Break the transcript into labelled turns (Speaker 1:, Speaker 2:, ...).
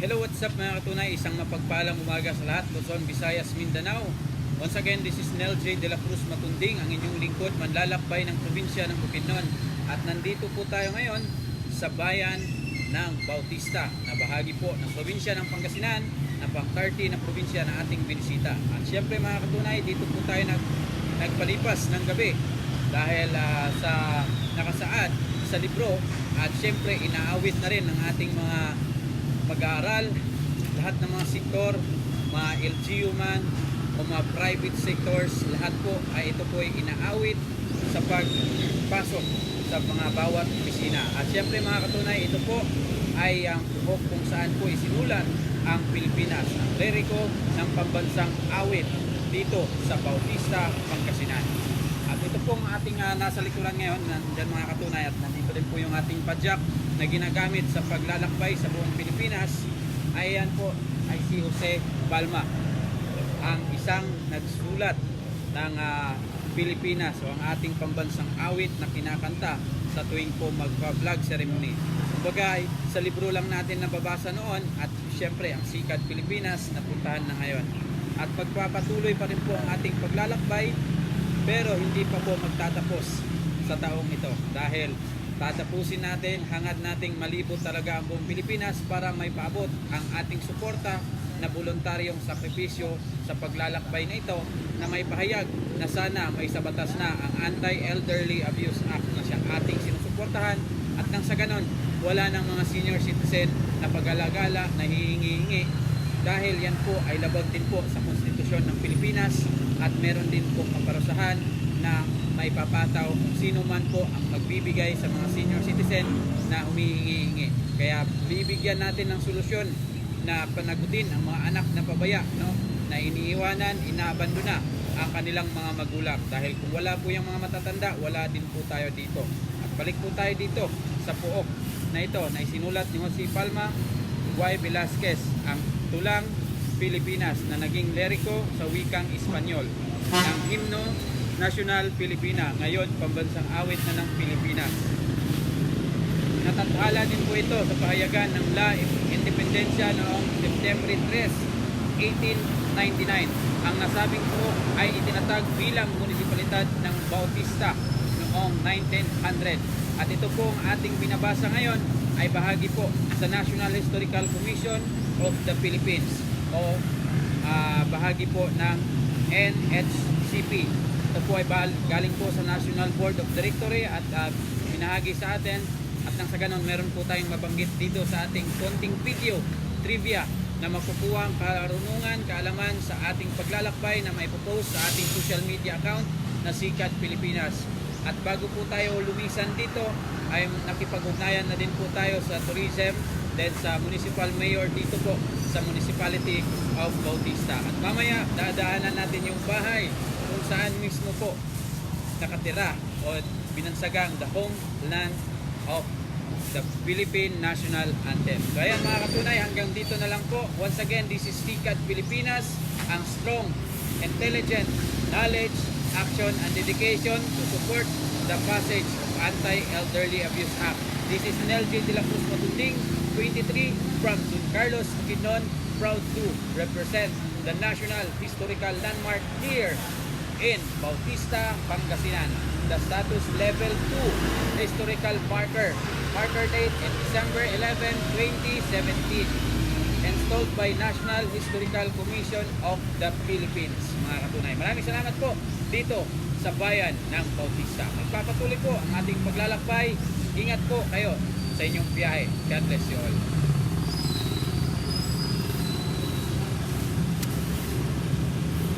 Speaker 1: Hello, what's up mga katunay? Isang mapagpalang umaga sa lahat, Luzon, Visayas, Mindanao. Once again, this is Nel J. De La Cruz Matunding, ang inyong lingkod, manlalakbay ng probinsya ng Bukidnon. At nandito po tayo ngayon sa bayan ng Bautista, na bahagi po ng probinsya ng Pangasinan, na pang-30 na probinsya na ating binisita. At syempre mga katunay, dito po tayo nag, nagpalipas ng gabi dahil ah, sa nakasaad sa libro at syempre inaawit na rin ng ating mga mag-aaral, lahat ng mga sektor, mga LGU man, o mga private sectors, lahat po ay ito po ay inaawit sa pagpasok sa mga bawat opisina. At syempre mga katunay, ito po ay ang buhok kung saan po isinulat ang Pilipinas, ang liriko ng pambansang awit dito sa Bautista, Pangasinan. At ito pong ating ah, nasa likuran ngayon, nandyan mga katunay at nandito din po yung ating padyak na ginagamit sa paglalakbay sa buong Pilipinas. Ayan po ay si Jose Balma, ang isang nagsulat ng ah, Pilipinas o ang ating pambansang awit na kinakanta sa tuwing po magpa-vlog ceremony. Kumbaga, ay sa libro lang natin nababasa noon at siyempre ang Sikat Pilipinas napuntahan na ngayon. At pagpapatuloy pa rin po ang ating paglalakbay pero hindi pa po magtatapos sa taong ito dahil tatapusin natin, hangad nating malibot talaga ang buong Pilipinas para may paabot ang ating suporta na voluntaryong sakripisyo sa paglalakbay na ito na may pahayag na sana may sabatas na ang Anti-Elderly Abuse Act na siyang ating sinusuportahan. At nang sa ganon wala ng mga senior citizen na pag-alagala na hihingi-hingi. Dahil yan po ay labag din po sa konstitusyon ng Pilipinas at meron din po kaparusahan na may papataw kung sino man po ang magbibigay sa mga senior citizen na humihingi-hingi. Kaya bibigyan natin ng solusyon na panagutin ang mga anak na pabaya no na iniiwanan, inaabandona ang kanilang mga magulang dahil kung wala po yung mga matatanda, wala din po tayo dito. At balik po tayo dito sa puok na ito na isinulat ni Jose Palma Y. Velasquez ang Tulang Pilipinas na naging leriko sa wikang Espanyol ng Himno National Pilipina, ngayon pambansang awit na ng Pilipinas. Natatala din po ito sa pahayagan ng La Independencia noong September 3, 1899. Ang nasabing po ay itinatag bilang munisipalidad ng Bautista noong 1900. At ito po ang ating binabasa ngayon ay bahagi po sa National Historical Commission of the Philippines o ah, bahagi po ng NHCP. Ito po ay galing po sa National Board of Directory at ah, binahagi sa atin at nang sa ganon meron po tayong mabanggit dito sa ating konting video trivia na makukuha ang karunungan, kaalaman sa ating paglalakbay na maipopost sa ating social media account na Sikat Pilipinas. At bago po tayo lumisan dito, ay nakipag-ugnayan na din po tayo sa tourism then sa municipal mayor dito po sa municipality of Bautista. At mamaya, dadaanan natin yung bahay kung saan mismo po nakatira o binansagang the homeland of the Philippine National Anthem. So ayan mga katunay, hanggang dito na lang po. Once again, this is Tikat Pilipinas, ang strong, intelligent, knowledge, action, and dedication to support the passage of Anti-Elderly Abuse Act. This is Nel J. De Cruz Matunding, 23, from Don Carlos, Bukidnon, proud to represent the National Historical Landmark here in Bautista, Pangasinan. The status level 2 historical marker. Marker date in December 11, 2017. Installed by National Historical Commission of the Philippines. Mga katunay. Maraming salamat po dito sa bayan ng Bautista. Magpapatuloy po ang ating paglalakbay. Ingat po kayo diseña un viaje, te atreció